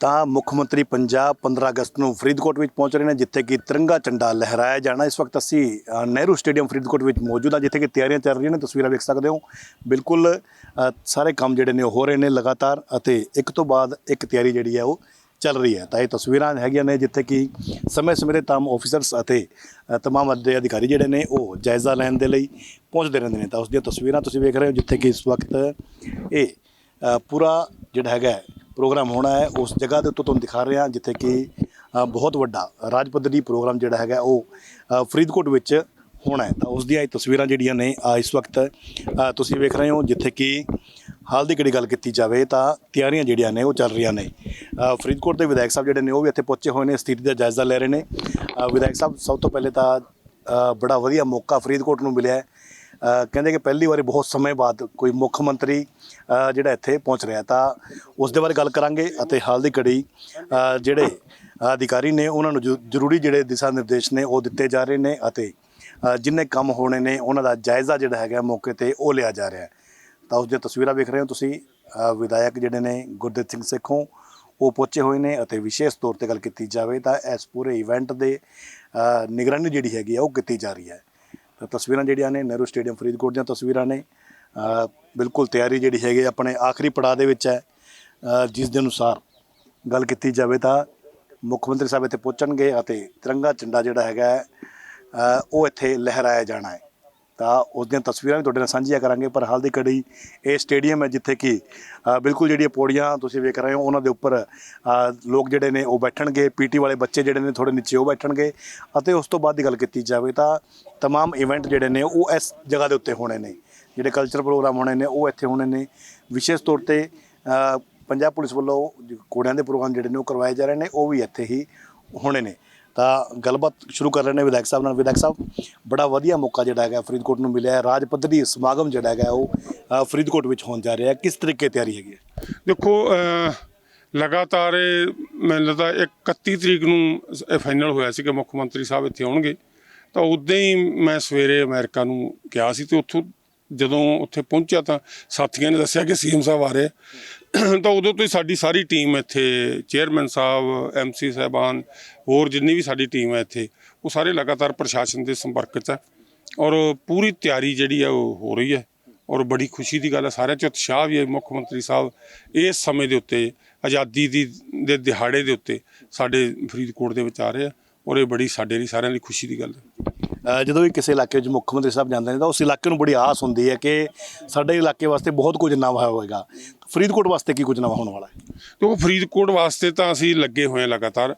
ਤਾਂ ਮੁੱਖ ਮੰਤਰੀ ਪੰਜਾਬ 15 ਅਗਸਤ ਨੂੰ ਫਰੀਦਕੋਟ ਵਿੱਚ ਪਹੁੰਚ ਰਹੇ ਨੇ, ਜਿੱਥੇ ਕਿ ਤਿਰੰਗਾ ਝੰਡਾ ਲਹਿਰਾਇਆ ਜਾਣਾ ਇਸ ਵਕਤ ਅਸੀਂ ਨਹਿਰੂ ਸਟੇਡੀਅਮ ਫਰੀਦਕੋਟ ਵਿੱਚ ਮੌਜੂਦ ਹਾਂ, ਜਿੱਥੇ ਕਿ ਤਿਆਰੀਆਂ ਚੱਲ ਰਹੀਆਂ ਨੇ। ਤਸਵੀਰਾਂ ਵੇਖ ਸਕਦੇ ਹੋ। ਬਿਲਕੁਲ ਸਾਰੇ ਕੰਮ ਜਿਹੜੇ ਨੇ ਉਹ ਹੋ ਰਹੇ ਨੇ ਲਗਾਤਾਰ ਅਤੇ ਇੱਕ ਤੋਂ ਬਾਅਦ ਇੱਕ ਤਿਆਰੀ ਜਿਹੜੀ ਹੈ ਉਹ ਚੱਲ ਰਹੀ ਹੈ। ਤਾਂ ਇਹ ਤਸਵੀਰਾਂ ਹੈਗੀਆਂ ਨੇ, ਜਿੱਥੇ ਕਿ ਸਮੇਂ ਸਮੇਂ ਤੇ ਤਮਾਮ ਆਫੀਸਰਸ ਅਤੇ ਤਮਾਮ ਅਹੁਦੇ ਅਧਿਕਾਰੀ ਜਿਹੜੇ ਨੇ ਉਹ ਜਾਇਜ਼ਾ ਲੈਣ ਦੇ ਲਈ ਪਹੁੰਚਦੇ ਰਹਿੰਦੇ ਨੇ। ਤਾਂ ਉਸ ਦੀਆਂ ਤਸਵੀਰਾਂ ਤੁਸੀਂ ਵੇਖ ਰਹੇ ਹੋ, ਜਿੱਥੇ ਕਿ ਇਸ ਵਕਤ ਇਹ ਪੂਰਾ ਜਿਹੜਾ ਹੈਗਾ ਪ੍ਰੋਗਰਾਮ ਹੋਣਾ ਹੈ, ਉਸ ਜਗ੍ਹਾ ਦੇ ਉੱਤੋਂ ਤੁਹਾਨੂੰ ਦਿਖਾ ਰਹੇ ਹਾਂ, ਜਿੱਥੇ ਕਿ ਬਹੁਤ ਵੱਡਾ ਰਾਜ ਪੱਧਰੀ ਪ੍ਰੋਗਰਾਮ ਜਿਹੜਾ ਹੈਗਾ ਉਹ ਫਰੀਦਕੋਟ ਵਿੱਚ ਹੋਣਾ ਹੈ। ਤਾਂ ਉਸ ਦੀਆਂ ਇਹ ਤਸਵੀਰਾਂ ਜਿਹੜੀਆਂ ਨੇ ਇਸ ਵਕਤ ਤੁਸੀਂ ਵੇਖ ਰਹੇ ਹੋ, ਜਿੱਥੇ ਕਿ ਹਾਲ ਦੀ ਘੜੀ ਗੱਲ ਕੀਤੀ ਜਾਵੇ, ਤਾਂ ਤਿਆਰੀਆਂ ਜਿਹੜੀਆਂ ਨੇ, ਉਹ ਚੱਲ ਰਹੀਆਂ ਨੇ। ਫਰੀਦਕੋਟ ਦੇ ਵਿਧਾਇਕ ਸਾਹਿਬ ਜਿਹੜੇ ਨੇ, ਉਹ ਵੀ ਇੱਥੇ ਪਹੁੰਚੇ ਹੋਏ ਨੇ, ਸਥਿਤੀ ਦਾ ਜਾਇਜ਼ਾ ਲੈ ਰਹੇ ਨੇ। ਵਿਧਾਇਕ ਸਾਹਿਬ, ਸਭ ਤੋਂ ਪਹਿਲੇ ਤਾਂ ਬੜਾ ਵਧੀਆ ਮੌਕਾ ਫਰੀਦਕੋਟ ਨੂੰ ਮਿਲਿਆ ਹੈ। ਕਹਿੰਦੇ ਕਿ ਪਹਿਲੀ ਵਾਰੀ ਬਹੁਤ ਸਮੇਂ ਬਾਅਦ ਕੋਈ ਮੁੱਖ ਮੰਤਰੀ ਜਿਹੜਾ ਇੱਥੇ ਪਹੁੰਚ ਰਿਹਾ ਤਾਂ ਉਸ ਦੇ ਬਾਰੇ ਗੱਲ ਕਰਾਂਗੇ ਅਤੇ ਹਾਲ ਦੀ ਘੜੀ ਜਿਹੜੇ ਅਧਿਕਾਰੀ ਨੇ ਉਹਨਾਂ ਨੂੰ ਜ਼ਰੂ- ਜ਼ਰੂਰੀ ਜਿਹੜੇ ਦਿਸ਼ਾ ਨਿਰਦੇਸ਼ ਨੇ ਉਹ ਦਿੱਤੇ ਜਾ ਰਹੇ ਨੇ ਅਤੇ ਜਿੰਨੇ ਕੰਮ ਹੋਣੇ ਨੇ ਉਹਨਾਂ ਦਾ ਜਾਇਜ਼ਾ ਜਿਹੜਾ ਹੈਗਾ ਮੌਕੇ ਤੇ ਉਹ ਲਿਆ ਜਾ ਰਿਹਾ ਹੈ। ਤਾਂ ਉਸ ਦੀਆਂ ਤਸਵੀਰਾਂ ਵੇਖ ਰਹੇ ਹੋ ਤੁਸੀਂ ਵਿਧਾਇਕ ਜਿਹੜੇ ਨੇ ਗੁਰਦੇਵ ਸਿੰਘ ਸਿੱਖੋਂ, ਉਹ ਪਹੁੰਚੇ ਹੋਏ ਨੇ ਅਤੇ ਵਿਸ਼ੇਸ਼ ਤੌਰ ਤੇ ਗੱਲ ਕੀਤੀ ਜਾਵੇ ਤਾਂ ਇਸ ਪੂਰੇ ਇਵੈਂਟ ਦੇ ਨਿਗਰਾਨੀ ਜਿਹੜੀ ਹੈਗੀ ਆ ਉਹ ਕੀਤੀ ਜਾ ਰਹੀ ਹੈ। ਤਸਵੀਰਾਂ ਜਿਹੜੀਆਂ ਨੇ ਨਹਿਰੂ ਸਟੇਡੀਅਮ ਫਰੀਦਕੋਟ ਦੀਆਂ ਤਸਵੀਰਾਂ ਨੇ। ਬਿਲਕੁਲ ਤਿਆਰੀ ਜਿਹੜੀ ਹੈਗੀ ਆਪਣੇ ਆਖਰੀ ਪੜਾਅ ਦੇ ਵਿੱਚ ਹੈ। ਜਿਸ ਦੇ ਅਨੁਸਾਰ ਗੱਲ ਕੀਤੀ ਜਾਵੇ ਤਾਂ ਮੁੱਖ ਮੰਤਰੀ ਸਾਹਿਬ ਇੱਥੇ ਪਹੁੰਚਣਗੇ ਅਤੇ ਤਿਰੰਗਾ ਝੰਡਾ ਜਿਹੜਾ ਹੈਗਾ ਉਹ ਇੱਥੇ ਲਹਿਰਾਇਆ ਜਾਣਾ ਹੈ। ਤਾਂ ਉਸ ਦੀਆਂ ਤਸਵੀਰਾਂ ਵੀ ਤੁਹਾਡੇ ਨਾਲ ਸਾਂਝੀਆਂ ਕਰਾਂਗੇ ਪਰ ਹਾਲ ਦੀ ਘੜੀ ਇਹ ਸਟੇਡੀਅਮ ਹੈ ਜਿੱਥੇ ਕਿ ਅ, ਬਿਲਕੁਲ ਜਿਹੜੀਆਂ ਪੌੜੀਆਂ ਤੁਸੀਂ ਵੇਖ ਰਹੇ ਹੋ ਉਹਨਾਂ ਦੇ ਉੱਪਰ ਅ, ਲੋਕ ਜਿਹੜੇ ਨੇ ਉਹ ਬੈਠਣਗੇ ਪੀਟੀ ਵਾਲੇ ਬੱਚੇ ਜਿਹੜੇ ਨੇ ਥੋੜੇ ਨੀਚੇ ਉਹ ਬੈਠਣਗੇ ਅਤੇ ਉਸ ਤੋਂ ਬਾਅਦ ਦੀ ਗੱਲ ਕੀਤੀ ਜਾਵੇ ਤਾਂ तमाम ਇਵੈਂਟ ਜਿਹੜੇ ਨੇ ਉਹ ਇਸ ਜਗ੍ਹਾ ਦੇ ਉੱਤੇ ਹੋਣੇ ਨੇ ਜਿਹੜੇ ਕਲਚਰ ਪ੍ਰੋਗਰਾਮ ਹੋਣੇ ਨੇ ਉਹ ਇੱਥੇ ਹੋਣੇ ਨੇ ਵਿਸ਼ੇਸ਼ ਤੌਰ ਤੇ ਅ, ਪੰਜਾਬ ਪੁਲਿਸ ਵੱਲੋਂ ਜੋ ਘੋੜਿਆਂ ਦੇ ਪ੍ਰੋਗਰਾਮ ਜਿਹੜੇ ਨੇ ਉਹ ਕਰਵਾਏ ਜਾ ਰਹੇ ਨੇ ਉਹ ਵੀ ਇੱਥੇ ਹੀ ਹੋਣੇ ਨੇ ਤਾਂ ਗੱਲਬਾਤ ਸ਼ੁਰੂ ਕਰ ਰਹੇ ਨੇ ਵਿਧਾਇਕ ਸਾਹਿਬ ਨਾਲ। ਵਿਧਾਇਕ ਸਾਹਿਬ ਬੜਾ ਵਧੀਆ ਮੌਕਾ ਜਿਹੜਾ ਹੈਗਾ ਫਰੀਦਕੋਟ ਨੂੰ ਮਿਲਿਆ ਹੈ। ਰਾਜ ਪੱਧਰੀ ਸਮਾਗਮ ਜਿਹੜਾ ਹੈਗਾ ਉਹ ਅ, ਫਰੀਦਕੋਟ ਵਿੱਚ ਹੋਣ ਜਾ ਰਿਹਾ ਹੈ। ਕਿਸ ਤਰੀਕੇ ਤਿਆਰੀ ਹੈਗੀ ਹੈ? ਦੇਖੋ ਅਹ, ਲਗਾਤਾਰ ਇਹ ਮੈਨੂੰ ਲੱਗਦਾ 31 ਤਰੀਕ ਨੂੰ ਇਹ ਫਾਈਨਲ ਹੋਇਆ ਸੀ ਕਿ ਮੁੱਖ ਮੰਤਰੀ ਸਾਹਿਬ ਇੱਥੇ ਆਉਣਗੇ। ਤਾਂ ਉਦੋਂ ਹੀ ਮੈਂ ਸਵੇਰੇ ਅਮਰੀਕਾ ਨੂੰ ਗਿਆ ਸੀ ਤੇ ਉੱਥੋਂ ਜਦੋਂ ਉੱਥੇ ਪਹੁੰਚਿਆ ਤਾਂ ਸਾਥੀਆਂ ਨੇ ਦੱਸਿਆ ਕਿ ਸੀਐਮ ਸਾਹਿਬ ਆ ਰਹੇ ਆ। ਤਾਂ ਉਦੋਂ ਤੋਂ ਹੀ ਸਾਡੀ ਸਾਰੀ ਟੀਮ ਇੱਥੇ ਚੇਅਰਮੈਨ ਸਾਹਿਬ ਐਮਸੀ ਸਾਹਿਬਾਨ, ਹੋਰ ਜਿੰਨੀ ਵੀ ਸਾਡੀ ਟੀਮ ਹੈ ਇੱਥੇ, ਉਹ ਸਾਰੇ ਲਗਾਤਾਰ ਪ੍ਰਸ਼ਾਸਨ ਦੇ ਸੰਪਰਕ 'ਚ ਹੈ। ਔਰ ਪੂਰੀ ਤਿਆਰੀ ਜਿਹੜੀ ਹੈ ਉਹ ਹੋ ਰਹੀ ਹੈ। ਔਰ ਬੜੀ ਖੁਸ਼ੀ ਦੀ ਗੱਲ ਹੈ, ਸਾਰਿਆਂ 'ਚ ਉਤਸ਼ਾਹ ਵੀ ਹੈ ਮੁੱਖ ਮੰਤਰੀ ਸਾਹਿਬ, ਇਸ ਸਮੇਂ ਦੇ ਉੱਤੇ, ਆਜ਼ਾਦੀ ਦੀ, ਦੇ ਦਿਹਾੜੇ ਦੇ ਉੱਤੇ ਸਾਡੇ ਫਰੀਦਕੋਟ ਦੇ ਵਿੱਚ ਆ ਰਹੇ ਆ। ਔਰ ਇਹ ਬੜੀ ਸਾਡੇ ਲਈ, ਸਾਰਿਆਂ ਲਈ ਖੁਸ਼ੀ ਦੀ ਗੱਲ ਹੈ। ਜਦੋਂ ਵੀ ਕਿਸੇ ਇਲਾਕੇ ਵਿੱਚ ਮੁੱਖ ਮੰਤਰੀ ਸਾਹਿਬ ਜਾਂਦੇ ਨੇ ਤਾਂ ਉਸ ਇਲਾਕੇ ਨੂੰ ਬੜੀ ਆਸ ਹੁੰਦੀ ਹੈ ਕਿ ਸਾਡੇ ਇਲਾਕੇ ਵਾਸਤੇ ਬਹੁਤ ਕੁਝ ਨਵਾਂ ਹੋਏਗਾ। ਫਰੀਦਕੋਟ ਵਾਸਤੇ ਕੀ ਕੁਝ ਨਵਾਂ ਹੋਣ ਵਾਲਾ ਹੈ? ਦੇਖੋ, ਫਰੀਦਕੋਟ ਵਾਸਤੇ ਤਾਂ ਅਸੀਂ ਲੱਗੇ ਹੋਏ ਹਾਂ ਲਗਾਤਾਰ।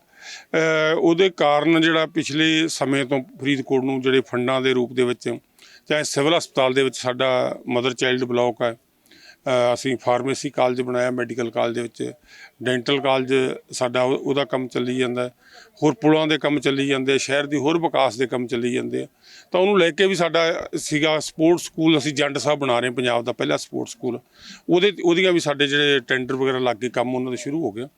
ਉਹਦੇ ਕਾਰਨ ਜਿਹੜਾ ਪਿਛਲੇ ਸਮੇਂ ਤੋਂ ਫਰੀਦਕੋਟ ਨੂੰ ਜਿਹੜੇ ਫੰਡਾਂ ਦੇ ਰੂਪ ਦੇ ਵਿੱਚ, ਚਾਹੇ ਸਿਵਲ ਹਸਪਤਾਲ ਦੇ ਵਿੱਚ ਸਾਡਾ ਮਦਰ ਚਾਈਲਡ ਬਲਾਕ ਹੈ ਅਸੀਂ ਫਾਰਮੇਸੀ ਕਾਲਜ ਬਣਾਇਆ, ਮੈਡੀਕਲ ਕਾਲਜ ਦੇ ਵਿੱਚ। ਡੈਂਟਲ ਕਾਲਜ ਸਾਡਾ ਉਹ- ਉਹਦਾ ਕੰਮ ਚੱਲੀ ਜਾਂਦਾ ਹੋਰ ਪੁਲਾਂ ਦੇ ਕੰਮ ਚੱਲੀ ਜਾਂਦੇ ਸ਼ਹਿਰ ਦੀ ਹੋਰ ਵਿਕਾਸ ਦੇ ਕੰਮ ਚੱਲੀ ਜਾਂਦੇ ਆ। ਤਾਂ ਉਹਨੂੰ ਲੈ ਕੇ ਵੀ ਸਾਡਾ ਸੀਗਾ ਸਪੋਰਟਸ ਸਕੂਲ, ਅਸੀਂ ਜੰਡ ਸਾਹਿਬ ਬਣਾ ਰਹੇ ਪੰਜਾਬ ਦਾ ਪਹਿਲਾ ਸਪੋਰਟਸ ਸਕੂਲ। ਉਹਦੇ ਉਹਦੀਆਂ ਵੀ ਸਾਡੇ ਜਿਹੜੇ ਟੈਂਡਰ ਵਗੈਰਾ ਲੱਗ ਕੇ ਕੰਮ ਉਹਨਾਂ ਦੇ ਸ਼ੁਰੂ ਹੋ ਗਿਆ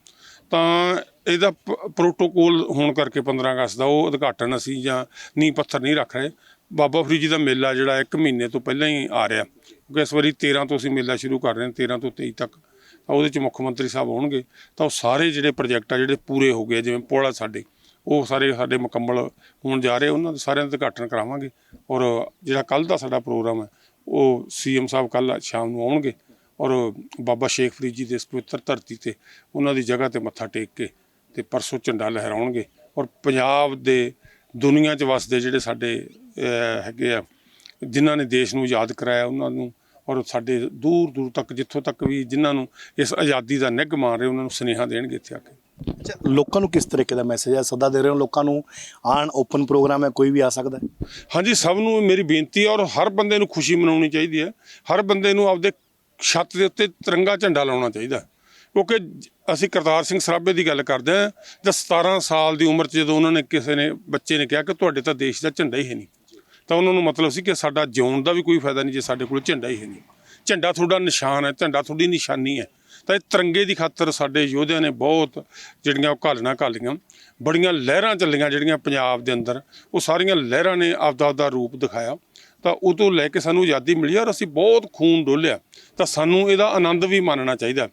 ਤਾਂ ਇਹਦਾ ਪ- ਪ੍ਰੋਟੋਕੋਲ ਹੋਣ ਕਰਕੇ 15 ਅਗਸਤ ਦਾ ਉਹ ਉਦਘਾਟਨ ਅਸੀਂ ਜਾਂ ਨੀਂਹ ਪੱਥਰ ਨਹੀਂ ਰੱਖ ਰਹੇ। ਬਾਬਾ ਫਰੀਦ ਜੀ ਦਾ ਮੇਲਾ ਜਿਹੜਾ ਇੱਕ ਮਹੀਨੇ ਤੋਂ ਪਹਿਲਾਂ ਹੀ ਆ ਰਿਹਾ। ਕਿਉਂਕਿ ਇਸ ਵਾਰੀ 13 ਤੋਂ ਅਸੀਂ ਮੇਲਾ ਸ਼ੁਰੂ ਕਰ ਰਹੇ ਹਾਂ 13 ਤੋਂ 23 ਤੱਕ। ਤਾਂ ਉਹਦੇ ਚ ਮੁੱਖ ਮੰਤਰੀ ਸਾਹਿਬ ਆਉਣਗੇ। ਤਾਂ ਉਹ ਸਾਰੇ ਜਿਹੜੇ ਪ੍ਰੋਜੈਕਟ ਆ, ਜਿਹੜੇ ਪੂਰੇ ਹੋ ਗਏ ਜਿਵੇਂ ਪੋਲਾ ਸਾਡੇ, ਉਹ ਸਾਰੇ ਸਾਡੇ ਮੁਕੰਮਲ ਹੋਣ ਜਾ ਰਹੇ ਉਹਨਾਂ ਦੇ ਸਾਰਿਆਂ ਦਾ ਉਦਘਾਟਨ ਕਰਾਵਾਂਗੇ। ਔਰ ਜਿਹੜਾ ਕੱਲ ਦਾ ਸਾਡਾ ਪ੍ਰੋਗਰਾਮ ਹੈ ਉਹ ਸੀਐਮ ਸਾਹਿਬ ਕੱਲ ਸ਼ਾਮ ਨੂੰ ਆਉਣਗੇ। ਔਰ ਬਾਬਾ ਸ਼ੇਖ ਫਰੀਦ ਜੀ ਦੇ ਇਸ ਪਵਿੱਤਰ ਧਰਤੀ ਤੇ ਉਹਨਾਂ ਦੀ ਜਗ੍ਹਾ ਤੇ ਮੱਥਾ ਟੇਕ ਕੇ ਤੇ ਪਰਸੋਂ ਝੰਡਾ ਲਹਿਰਾਉਣਗੇ। ਔਰ ਪੰਜਾਬ ਦੇ ਦੁਨੀਆ 'ਚ ਵਸਦੇ ਜਿਹੜੇ ਸਾਡੇ ਹੈਗੇ ਆ ਜਿਨ੍ਹਾਂ ਨੇ ਦੇਸ਼ ਨੂੰ ਆਜ਼ਾਦ ਕਰਾਇਆ ਉਹਨਾਂ ਨੂੰ ਔਰ ਸਾਡੇ ਦੂਰ ਦੂਰ ਤੱਕ ਜਿੱਥੋਂ ਤੱਕ ਵੀ ਜਿਨ੍ਹਾਂ ਨੂੰ ਇਸ ਆਜ਼ਾਦੀ ਦਾ ਨਿੱਘ ਮਾਰ ਰਹੇ ਉਹਨਾਂ ਨੂੰ ਸੁਨੇਹਾ ਦੇਣਗੇ ਇੱਥੇ ਆ ਕੇ। ਅੱਛਾ ਲੋਕਾਂ ਨੂੰ ਕਿਸ ਤਰੀਕੇ ਦਾ ਮੈਸੇਜ ਹੈ ਸੱਦਾ ਦੇ ਰਹੇ ਹੋ? ਲੋਕਾਂ ਨੂੰ ਆਣ ਓਪਨ ਪ੍ਰੋਗਰਾਮ ਹੈ ਕੋਈ ਵੀ ਆ ਸਕਦਾ ਹੈ? ਹਾਂਜੀ ਸਭ ਨੂੰ ਮੇਰੀ ਬੇਨਤੀ ਹੈ ਔਰ ਹਰ ਬੰਦੇ ਨੂੰ ਖੁਸ਼ੀ ਮਨਾਉਣੀ ਚਾਹੀਦੀ ਹੈ। ਹਰ ਬੰਦੇ ਨੂੰ ਆਪਦੇ ਛੱਤ ਦੇ ਉੱਤੇ ਤਿਰੰਗਾ ਝੰਡਾ ਲਾਉਣਾ ਚਾਹੀਦਾ। ਕਿਉਂਕਿ ਅਸੀਂ ਕਰਤਾਰ ਸਿੰਘ ਸਰਾਭੇ ਦੀ ਗੱਲ ਕਰਦੇ ਹਾਂ ਤਾਂ 17 ਸਾਲ ਦੀ ਉਮਰ 'ਚ ਜਦੋਂ ਉਹਨਾਂ ਨੇ ਕਿਸੇ ਨੇ, ਬੱਚੇ ਨੇ ਕਿਹਾ ਕਿ ਤੁਹਾਡੇ ਤਾਂ ਦੇਸ਼ ਦਾ ਝੰਡਾ ਹੀ ਹੈ ਨਹੀਂ, ਤਾਂ ਉਹਨਾਂ ਨੂੰ ਮਤਲਬ ਸੀ ਕਿ ਸਾਡਾ ਜਿਉਣ ਦਾ ਵੀ ਕੋਈ ਫਾਇਦਾ ਨਹੀਂ, ਜੇ ਸਾਡੇ ਕੋਲ ਝੰਡਾ ਹੀ ਹੈ ਨਹੀਂ। ਝੰਡਾ ਤੁਹਾਡਾ ਨਿਸ਼ਾਨ ਹੈ, ਝੰਡਾ ਤੁਹਾਡੀ ਨਿਸ਼ਾਨੀ ਹੈ। ਤਾਂ ਇਹ ਤਿਰੰਗੇ ਦੀ ਖਾਤਰ ਸਾਡੇ ਯੋਧਿਆਂ ਨੇ ਬਹੁਤ ਜਿਹੜੀਆਂ ਉਹ ਘਾਲਣਾ ਘਾਲੀਆਂ, ਬੜੀਆਂ ਲਹਿਰਾਂ ਚੱਲੀਆਂ ਜਿਹੜੀਆਂ ਪੰਜਾਬ ਦੇ ਅੰਦਰ, ਉਹ ਸਾਰੀਆਂ ਲਹਿਰਾਂ ਨੇ ਆਪਦਾ ਆਪਦਾ ਰੂਪ ਦਿਖਾਇਆ। ਤਾਂ ਉਦੋਂ ਲੈ ਕੇ ਸਾਨੂੰ ਆਜ਼ਾਦੀ ਮਿਲੀ ਔਰ ਅਸੀਂ ਬਹੁਤ ਖੂਨ ਡੋਲਿਆ। ਤਾਂ ਸਾਨੂੰ ਇਹਦਾ ਆਨੰਦ ਵੀ ਮਾਣਨਾ ਚਾਹੀਦਾ।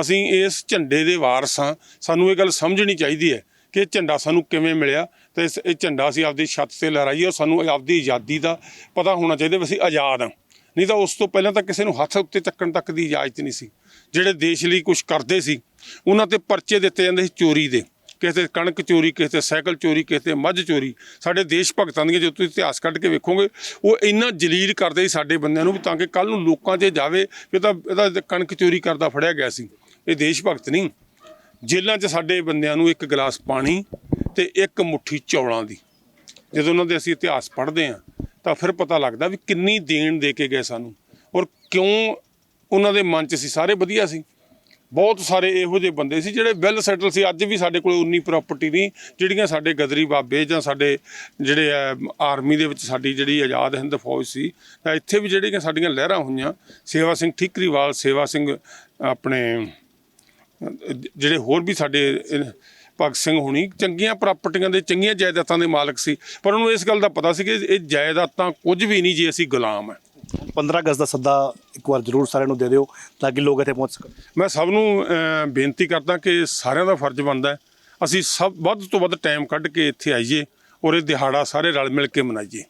ਅਸੀਂ ਇਸ ਝੰਡੇ ਦੇ ਵਾਰਸ ਹਾਂ। ਸਾਨੂੰ ਇਹ ਗੱਲ ਸਮਝਣੀ ਚਾਹੀਦੀ ਹੈ ਕਿ ਇਹ ਝੰਡਾ ਸਾਨੂੰ ਕਿਵੇਂ ਮਿਲਿਆ ਤੇ ਇਸ- ਇਹ ਝੰਡਾ ਅਸੀਂ ਆਪਦੀ ਛੱਤ ਤੇ ਲਹਿਰਾਈਏ ਔਰ ਸਾਨੂੰ ਆਪਦੀ ਆਜ਼ਾਦੀ ਦਾ ਪਤਾ ਹੋਣਾ ਚਾਹੀਦਾ ਵੀ ਅਸੀਂ ਆਜ਼ਾਦ ਹਾਂ। ਨਹੀਂ ਤਾਂ ਉਸ ਤੋਂ ਪਹਿਲਾਂ ਤਾਂ ਕਿਸੇ ਨੂੰ ਹੱਥ ਉੱਤੇ ਚੱਕਣ ਤੱਕ ਦੀ ਇਜਾਜ਼ਤ ਨਹੀਂ ਸੀ। ਜਿਹੜੇ ਦੇਸ਼ ਲਈ ਕੁਝ ਕਰਦੇ ਸੀ, ਉਹਨਾਂ ਤੇ ਪਰਚੇ ਦਿੱਤੇ ਜਾਂਦੇ ਸੀ ਚੋਰੀ ਦੇ। ਕਿਸੇ ਤੇ ਕਣਕ ਚੋਰੀ, ਕਿਸੇ ਤੇ ਸਾਈਕਲ ਚੋਰੀ, ਕਿਸੇ ਤੇ ਮੱਝ ਚੋਰੀ, ਸਾਡੇ ਦੇਸ਼ ਭਗਤਾਂ ਦੀਆਂ ਜੇ ਤੁਸੀਂ ਇਤਿਹਾਸ ਕੱਢ ਕੇ ਵੇਖੋਗੇ, ਉਹ ਇੰਨਾ ਜਲੀਲ ਕਰਦੇ ਸੀ ਸਾਡੇ ਬੰਦਿਆਂ ਨੂੰ ਵੀ ਤਾਂ ਕਿ ਕੱਲ ਨੂੰ ਲੋਕਾਂ 'ਚ ਜਾਵੇ ਵੀ ਇਹ ਤਾਂ ਇਹਦਾ ਕਣਕ ਚੋਰੀ ਕਰਦਾ ਫੜਿਆ ਗਿਆ ਸੀ। ਇਹ ਦੇਸ਼ ਭਗਤ ਨਹੀਂ। ਜੇਲ੍ਹਾਂ 'ਚ ਸਾਡੇ ਬੰਦਿਆਂ ਨੂੰ ਇੱਕ ਗਲਾਸ ਪਾਣੀ ਤੇ ਇੱਕ ਮੁੱਠੀ ਚੌਲਾਂ ਦੀ। ਜਦੋਂ ਉਹਨਾਂ ਦੇ ਅਸੀਂ ਇਤਿਹਾਸ ਪੜ੍ਹਦੇ ਹਾਂ, ਤਾਂ ਫਿਰ ਪਤਾ ਲੱਗਦਾ ਵੀ ਕਿੰਨੀ ਦੇਣ ਦੇ ਕੇ ਗਏ ਸਾਨੂੰ। ਔਰ ਕਿਉਂ ਉਹਨਾਂ ਦੇ ਮਨ 'ਚ ਸੀ, ਸਾਰੇ ਵਧੀਆ ਸੀ। ਬਹੁਤ ਸਾਰੇ ਇਹੋ ਜਿਹੇ ਬੰਦੇ ਸੀ ਜਿਹੜੇ ਵੈਲ ਸੈਟਲ ਸੀ। ਅੱਜ ਵੀ ਸਾਡੇ ਕੋਲ ਉਨੀ ਪ੍ਰਾਪਰਟੀ ਨਹੀਂ ਜਿਹੜੀਆਂ ਸਾਡੇ ਗਦਰੀ ਬਾਬੇ ਜਾਂ ਸਾਡੇ ਜਿਹੜੇ ਆ, ਆਰਮੀ ਦੇ ਵਿੱਚ ਸਾਡੀ ਜਿਹੜੀ ਆਜ਼ਾਦ ਹਿੰਦ ਫੌਜ ਸੀ ਤਾਂ ਇੱਥੇ ਵੀ ਜਿਹੜੀਆਂ ਸਾਡੀਆਂ ਲਹਿਰਾਂ ਹੋਈਆਂ ਸੇਵਾ ਸਿੰਘ ਠੀਕਰੀਵਾਲ ਸੇਵਾ ਸਿੰਘ ਆਪਣੇ ਜਿਹੜੇ ਹੋਰ ਵੀ ਸਾਡੇ ਭਗਤ ਸਿੰਘ ਹੋਣੀ ਚੰਗੀਆਂ ਪ੍ਰਾਪਰਟੀਆਂ ਦੇ ਚੰਗੀਆਂ ਜਾਇਦਾਦਾਂ ਦੇ ਮਾਲਕ ਸੀ। ਪਰ ਉਹਨੂੰ ਇਸ ਗੱਲ ਦਾ ਪਤਾ ਸੀ ਕਿ ਇਹ ਜਾਇਦਾਦਾਂ ਕੁਝ ਵੀ ਨਹੀਂ ਜੇ ਅਸੀਂ ਗੁਲਾਮ ਹੈ। 15 ਅਗਸਤ ਦਾ ਸੱਦਾ ਇੱਕ ਵਾਰ ਜ਼ਰੂਰ ਸਾਰਿਆਂ ਨੂੰ ਦੇ ਦਿਓ ਤਾਂ ਕਿ ਲੋਕ ਇੱਥੇ ਪਹੁੰਚ ਸਕਣ। ਮੈਂ ਸਭ ਨੂੰ ਅਹ, ਬੇਨਤੀ ਕਰਦਾ ਕਿ ਸਾਰਿਆਂ ਦਾ ਫਰਜ਼ ਬਣਦਾ ਹੈ। ਅਸੀਂ ਸਭ ਵੱਧ ਤੋਂ ਵੱਧ ਟਾਈਮ ਕੱਢ ਕੇ ਇੱਥੇ ਆਈਏ ਔਰ ਇਹ ਦਿਹਾੜਾ ਸਾਰੇ ਰਲ ਮਿਲ ਕੇ ਮਨਾਈਏ।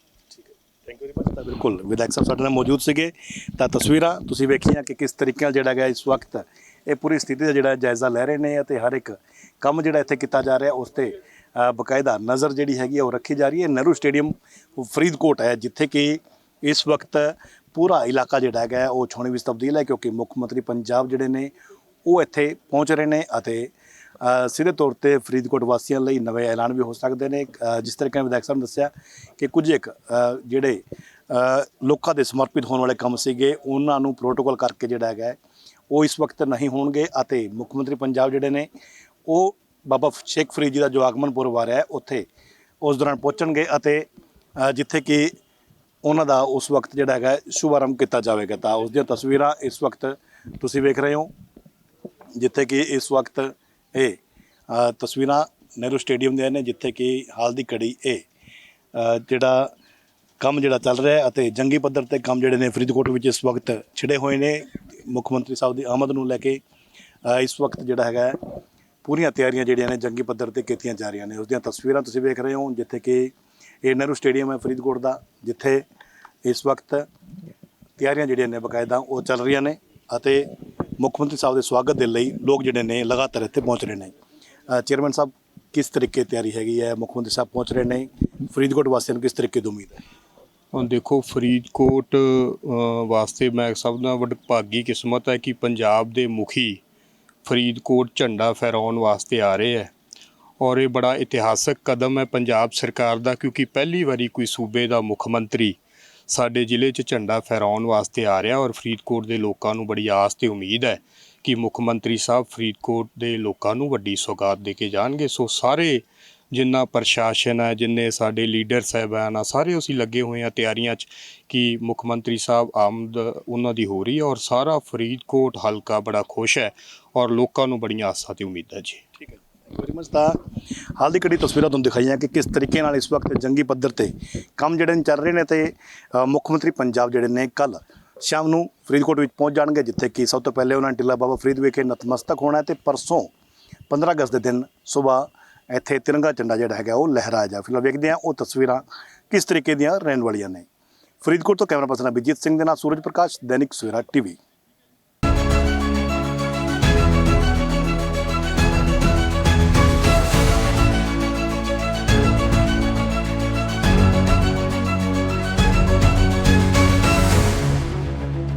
ਥੈਂਕ ਯੂ ਵੈਰੀ ਮਚ ਤਾਂ ਬਿਲਕੁਲ ਵਿਧਾਇਕ ਸਾਹਿਬ ਸਾਡੇ ਨਾਲ ਮੌਜੂਦ ਸੀਗੇ। ਤਾਂ ਤਸਵੀਰਾਂ ਤੁਸੀਂ ਵੇਖੀਆਂ ਕਿ ਕਿਸ ਤਰੀਕੇ ਨਾਲ ਜਿਹੜਾ ਹੈਗਾ ਇਸ ਵਕਤ ਇਹ ਪੂਰੀ ਸਥਿਤੀ ਦਾ ਜਿਹੜਾ ਜਾਇਜ਼ਾ ਲੈ ਰਹੇ ਨੇ ਅਤੇ ਹਰ ਇੱਕ ਕੰਮ ਜਿਹੜਾ ਇੱਥੇ ਕੀਤਾ ਜਾ ਰਿਹਾ ਉਸ ਤੇ ਅ, ਬਕਾਇਦਾ ਨਜ਼ਰ ਜਿਹੜੀ ਹੈਗੀ ਹੈ ਉਹ ਰੱਖੀ ਜਾ ਰਹੀ ਹੈ। ਨਹਿਰੂ ਸਟੇਡੀਅਮ ਫਰੀਦਕੋਟ ਹੈ ਜਿੱਥੇ ਕਿ ਇਸ ਵਕਤ ਪੂਰਾ ਇਲਾਕਾ ਜਿਹੜਾ ਹੈਗਾ ਉਹ ਛਾਉਣੀ ਵਿੱਚ ਤਬਦੀਲ ਹੈ ਕਿਉਂਕਿ ਮੁੱਖ ਮੰਤਰੀ ਪੰਜਾਬ ਜਿਹੜੇ ਨੇ, ਉਹ ਇੱਥੇ ਪਹੁੰਚ ਰਹੇ ਨੇ ਅਤੇ ਸਿੱਧੇ ਤੌਰ ਤੇ ਫਰੀਦਕੋਟ ਵਾਸੀਆਂ ਲਈ ਨਵੇਂ ਐਲਾਨ ਵੀ ਹੋ ਸਕਦੇ ਨੇ। ਜਿਸ ਤਰੀਕੇ ਨਾਲ ਵਿਧਾਇਕ ਸਾਹਿਬ ਨੇ ਦੱਸਿਆ ਕਿ ਕੁਝ ਇੱਕ ਜਿਹੜੇ ਲੋਕਾਂ ਦੇ ਸਮਰਪਿਤ ਹੋਣ ਵਾਲੇ ਕੰਮ ਸੀਗੇ, ਉਹਨਾਂ ਨੂੰ ਪ੍ਰੋਟੋਕਾਲ ਕਰਕੇ ਜਿਹੜਾ ਹੈਗਾ ਉਹ ਇਸ ਵਕਤ ਨਹੀਂ ਹੋਣਗੇ ਅਤੇ ਮੁੱਖ ਮੰਤਰੀ ਪੰਜਾਬ ਜਿਹੜੇ ਨੇ, ਉਹ ਬਾਬਾ ਸ਼ੇਖ ਫਰੀਦ ਜੀ ਦਾ ਜੋ ਆਗਮਨ ਪੁਰਬ ਆ ਰਿਹਾ ਹੈ, ਉੱਥੇ ਉਸ ਦੌਰਾਨ ਪਹੁੰਚਣਗੇ ਅਤੇ ਜਿੱਥੇ ਕਿ ਉਹਨਾਂ ਦਾ ਉਸ ਵਕਤ ਜਿਹੜਾ ਹੈਗਾ ਸ਼ੁਭਾਰੰਭ ਕੀਤਾ ਜਾਵੇਗਾ। ਤਾਂ ਉਸ ਦੀਆਂ ਤਸਵੀਰਾਂ ਇਸ ਵਕਤ ਤੁਸੀਂ ਵੇਖ ਰਹੇ ਹੋ, ਜਿੱਥੇ ਕਿ ਇਸ ਵਕਤ ਇਹ ਤਸਵੀਰਾਂ ਨਹਿਰੂ ਸਟੇਡੀਅਮ ਦੀਆਂ ਨੇ, ਜਿੱਥੇ ਕਿ ਹਾਲ ਦੀ ਘੜੀ ਇਹ ਜਿਹੜਾ ਕੰਮ ਜਿਹੜਾ ਚੱਲ ਰਿਹਾ ਹੈ ਅਤੇ ਜੰਗੀ ਪੱਧਰ ਤੇ ਕੰਮ ਜਿਹੜੇ ਨੇ ਫਰੀਦਕੋਟ ਵਿੱਚ ਇਸ ਵਕਤ ਛਿੜੇ ਹੋਏ ਨੇ। ਮੁੱਖ ਮੰਤਰੀ ਸਾਹਿਬ ਦੀ ਆਮਦ ਨੂੰ ਲੈ ਕੇ ਇਸ ਵਕਤ ਜਿਹੜਾ ਹੈਗਾ ਪੂਰੀਆਂ ਤਿਆਰੀਆਂ ਜਿਹੜੀਆਂ ਨੇ ਜੰਗੀ ਪੱਧਰ ਤੇ ਕੀਤੀਆਂ ਜਾ ਰਹੀਆਂ ਨੇ। ਉਸ ਦੀਆਂ ਤਸਵੀਰਾਂ ਤੁਸੀਂ ਵੇਖ ਰਹੇ ਹੋ, ਜਿੱਥੇ ਕਿ ਇਹ ਨਹਿਰੂ ਸਟੇਡੀਅਮ ਹੈ ਫਰੀਦਕੋਟ ਦਾ, ਜਿੱਥੇ ਇਸ ਵਕਤ ਤਿਆਰੀਆਂ ਜਿਹੜੀਆਂ ਨੇ ਬਕਾਇਦਾ ਉਹ ਚੱਲ ਰਹੀਆਂ ਨੇ ਅਤੇ ਮੁੱਖ ਮੰਤਰੀ ਸਾਹਿਬ ਦੇ ਸਵਾਗਤ ਦੇ ਲਈ ਲੋਕ ਜਿਹੜੇ ਨੇ ਲਗਾਤਾਰ ਇੱਥੇ ਪਹੁੰਚ ਰਹੇ ਨੇ। ਚੇਅਰਮੈਨ ਸਾਹਿਬ, ਕਿਸ ਤਰੀਕੇ ਤਿਆਰੀ ਹੈਗੀ ਹੈ? ਮੁੱਖ ਮੰਤਰੀ ਸਾਹਿਬ ਪਹੁੰਚ ਰਹੇ ਨੇ। ਫਰੀਦਕੋਟ ਵਾਸੀਆਂ ਨੂੰ ਕਿਸ ਤਰੀਕੇ ਦੀ ਉਮੀਦ ਹੈ? ਹੁਣ ਦੇਖੋ, ਫਰੀਦਕੋਟ ਵਾਸਤੇ ਮੈਂ ਸਭ ਦਾ ਵੱਡ ਭਾਗੀ ਕਿਸਮਤ ਹੈ ਕਿ ਪੰਜਾਬ ਦੇ ਮੁਖੀ ਫਰੀਦਕੋਟ ਝੰਡਾ ਫਹਿਰਾਉਣ ਵਾਸਤੇ ਆ ਰਹੇ ਹੈ। ਔਰ ਇਹ ਬੜਾ ਇਤਿਹਾਸਕ ਕਦਮ ਹੈ ਪੰਜਾਬ ਸਰਕਾਰ ਦਾ, ਕਿਉਂਕਿ ਪਹਿਲੀ ਵਾਰੀ ਕੋਈ ਸੂਬੇ ਦਾ ਮੁੱਖ ਮੰਤਰੀ ਸਾਡੇ ਜ਼ਿਲ੍ਹੇ 'ਚ ਝੰਡਾ ਫਹਿਰਾਉਣ ਵਾਸਤੇ ਆ ਰਿਹਾ ਔਰ ਫਰੀਦਕੋਟ ਦੇ ਲੋਕਾਂ ਨੂੰ ਬੜੀ ਆਸ ਤੇ ਉਮੀਦ ਹੈ ਕਿ ਮੁੱਖ ਮੰਤਰੀ ਸਾਹਿਬ ਫਰੀਦਕੋਟ ਦੇ ਲੋਕਾਂ ਨੂੰ ਵੱਡੀ ਸੌਗਾਤ ਦੇ ਕੇ ਜਾਣਗੇ। ਸੋ ਸਾਰੇ ਜਿੰਨਾ ਪ੍ਰਸ਼ਾਸਨ ਹੈ, ਜਿੰਨੇ ਸਾਡੇ ਲੀਡਰ ਸਾਹਿਬਾਨ ਆ, ਸਾਰੇ ਅਸੀਂ ਲੱਗੇ ਹੋਏ ਆ ਤਿਆਰੀਆਂ 'ਚ ਕਿ ਮੁੱਖ ਮੰਤਰੀ ਸਾਹਿਬ ਆਮਦ ਉਹਨਾਂ ਦੀ ਹੋ ਰਹੀ ਹੈ ਔਰ ਸਾਰਾ ਫਰੀਦਕੋਟ ਹਲਕਾ ਬੜਾ ਖੁਸ਼ ਹੈ ਔਰ ਲੋਕਾਂ ਨੂੰ ਬੜੀਆਂ ਆਸਾਂ ਤੇ ਉਮੀਦਾਂ ਜੀ। ਵੈਰੀ ਮਚ ਤਾਂ ਹਾਲ ਦੀ ਘੜੀ ਤਸਵੀਰਾਂ ਤੁਹਾਨੂੰ ਦਿਖਾਈਆਂ ਕਿ ਕਿਸ ਤਰੀਕੇ ਨਾਲ ਇਸ ਵਕਤ ਜੰਗੀ ਪੱਧਰ ਤੇ ਕੰਮ ਜਿਹੜੇ ਨੇ ਚੱਲ ਰਹੇ ਨੇ ਤੇ ਅ, ਮੁੱਖ ਮੰਤਰੀ ਪੰਜਾਬ ਜਿਹੜੇ ਨੇ ਕੱਲ ਸ਼ਾਮ ਨੂੰ ਫਰੀਦਕੋਟ ਵਿੱਚ ਪਹੁੰਚ ਜਾਣਗੇ ਜਿੱਥੇ ਕਿ ਸਭ ਤੋਂ ਪਹਿਲੇ ਉਹਨਾਂ ਨੇ ਟਿੱਲਾ ਬਾਬਾ ਫਰੀਦ ਵਿਖੇ ਨਤਮਸਤਕ ਹੋਣਾ ਹੈ ਤੇ ਪਰਸੋਂ 15 ਅਗਸਤ ਦੇ ਦਿਨ ਸਵੇਰ ਇੱਥੇ ਤਿਰੰਗਾ ਝੰਡਾ ਜਿਹੜਾ ਹੈਗਾ ਉਹ ਲਹਿਰਾਇਆ ਜਾ ਫਿਲਹਾਲ ਵੇਖਦੇ ਹਾਂ ਉਹ ਤਸਵੀਰਾਂ ਕਿਸ ਤਰੀਕੇ ਦੀਆਂ ਰਹਿਣ ਵਾਲੀਆਂ ਨੇ। ਫਰੀਦਕੋਟ ਤੋਂ ਕੈਮਰਾ ਪਰਸਨ ਅਭਿਜੀਤ ਸਿੰਘ ਦੇ ਨਾਲ ਸੂਰਜ ਪ੍ਰਕਾਸ਼ ਦੈਨਿਕ ਸਵੇਰਾ ਟੀਵੀ।